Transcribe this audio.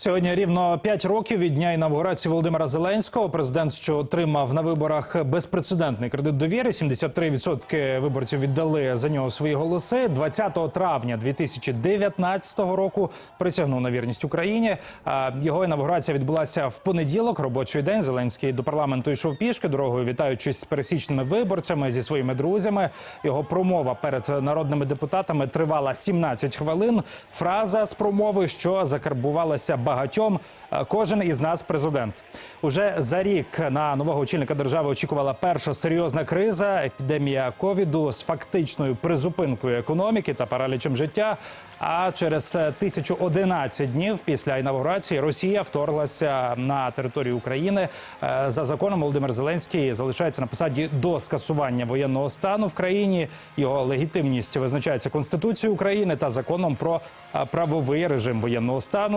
Сьогодні рівно 5 років від дня інавгурації Володимира Зеленського. Президент, що отримав на виборах безпрецедентний кредит довіри, 73% виборців віддали за нього свої голоси. 20 травня 2019 року присягнув на вірність Україні. Його інавгурація відбулася в понеділок. Робочий день Зеленський до парламенту йшов пішки дорогою, вітаючись з пересічними виборцями зі своїми друзями. Його промова перед народними депутатами тривала 17 хвилин. Фраза з промови, що закарбувалася багатьом. е, Кожен із нас президент. Уже за рік на нового очільника держави очікувала перша серйозна криза, епідемія ковіду з фактичною призупинкою економіки та паралічем життя. А через е, 1011 днів після інавгурації Росія вторглася на територію України. Е, За законом Володимир Зеленський залишається на посаді до скасування воєнного стану в країні. Його легітимність визначається Конституцією України та законом про е, правовий режим воєнного стану.